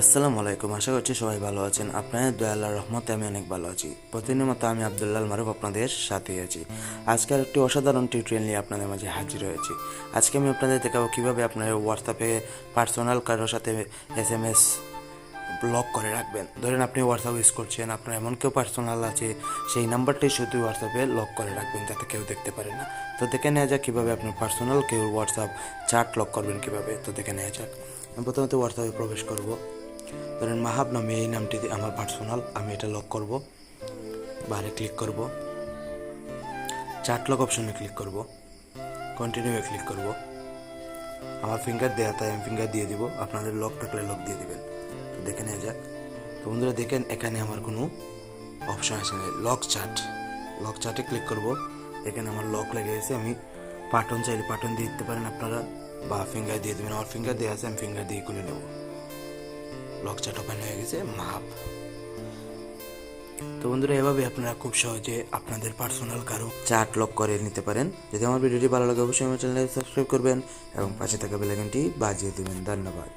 আসসালামু আলাইকুম, আশা করছি সবাই ভালো আছেন। আপনাদের দয়াল্লাহ রহমতে আমি অনেক ভালো আছি। প্রতিদিনের মতো আমি আবদুল্লাহ মারুফ আপনাদের সাথে আছি। আজকে একটি অসাধারণ টিউটোরিয়াল নিয়ে আপনাদের মাঝে হাজির হয়েছি। আজকে আমি আপনাদের দেখাবো কীভাবে আপনার হোয়াটসঅ্যাপে পার্সোনাল কারোর সাথে এস এম এস ব্লক করে রাখবেন। ধরেন আপনি হোয়াটসঅ্যাপ ইউজ করছেন, আপনার এমন কেউ পার্সোনাল আছে, সেই নাম্বারটাই শুধু হোয়াটসঅ্যাপে লক করে রাখবেন, যাতে কেউ দেখতে পারে না। তো দেখে নেওয়া যাক কীভাবে আপনার পার্সোনাল কেউ হোয়াটসঅ্যাপ চার্ট লক করবেন কীভাবে। তো দেখে নেওয়া যাক। আমি প্রথমত হোয়াটসঅ্যাপে প্রবেশ করব। ধরেন মাহাব নামে এই নামটি আমার পার্সোনাল আমি এটা লক করব, বারে ক্লিক করব চার্ট লক অপশনে ক্লিক করব কন্টিনিউয়ে ক্লিক করব, আমার ফিঙ্গার দেওয়া তাই আমি ফিঙ্গার দিয়ে দিব, আপনাদের লক থাকলে লক দিয়ে দিবেন। তো দেখে নেওয়া যাক। তো বন্ধুরা, দেখেন এখানে আমার কোনো অপশন আছে লক চার্ট লক চার্টে ক্লিক করব। এখানে আমার লক লেগে গেছে, আমি পাটন চাইলে পাটন দিয়ে দিতে পারেন আপনারা, বা ফিঙ্গার দিয়ে দেবেন। আমার ফিঙ্গার দেওয়া আছে, আমি ফিঙ্গার দিয়ে খুলে নেব। লক চার্ট ওপেন হয়ে গেছে, মাপ। তো বন্ধুরা, এভাবে আপনারা খুব সহজে আপনাদের পার্সোনাল কারও চার্ট লক করে নিতে পারেন। যদি আমার ভিডিওটি ভালো লাগে, অবশ্যই আমার চ্যানেলে সাবস্ক্রাইব করবেন এবং পাশে থাকা বেলাইকনটি বাজিয়ে দেবেন। ধন্যবাদ।